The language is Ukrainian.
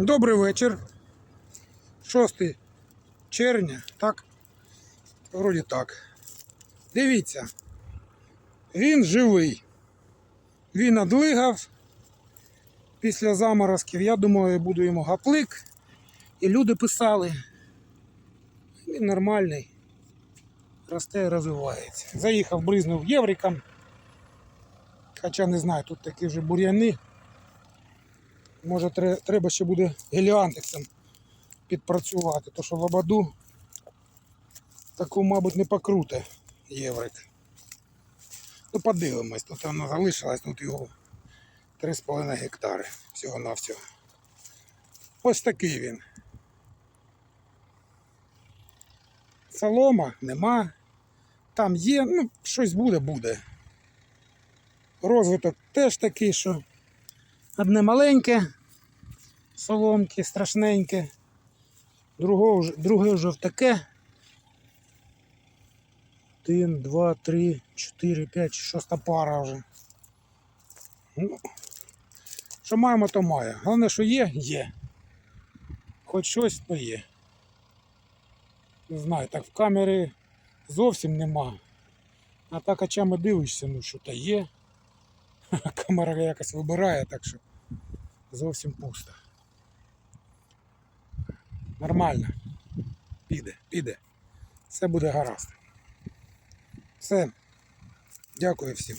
Добрий вечір. 6 червня, так? Вроді так. Дивіться. Він живий. Він одлигав після заморозків. Я думаю, буду йому гаплик. І люди писали. Він нормальний. Росте і розвивається. Заїхав, бризнув євриком. Хоча не знаю, тут такі вже бур'яни. Може, треба ще буде геліантексом підпрацювати, то що лободу таку, мабуть, не покруте єврик. Ну, подивимось, тут воно залишилось, тут його 3,5 гектари всього-навсього. Ось такий він. Солома нема. Там є, ну, щось буде, буде. Розвиток теж такий, що одне маленьке, соломки, страшненьке, друге вже, друге вже в таке. Один, два, три, чотири, п'ять, шоста пара вже. Ну, що маємо, то має. Головне, що є, є. Хоч щось, то є. Не знаю, так в камері зовсім нема. А так очами дивишся, ну що то є. Камера якось вибирає, так що зовсім пусто. Нормально. Піде, піде. Все буде гаразд. Все. Дякую всім.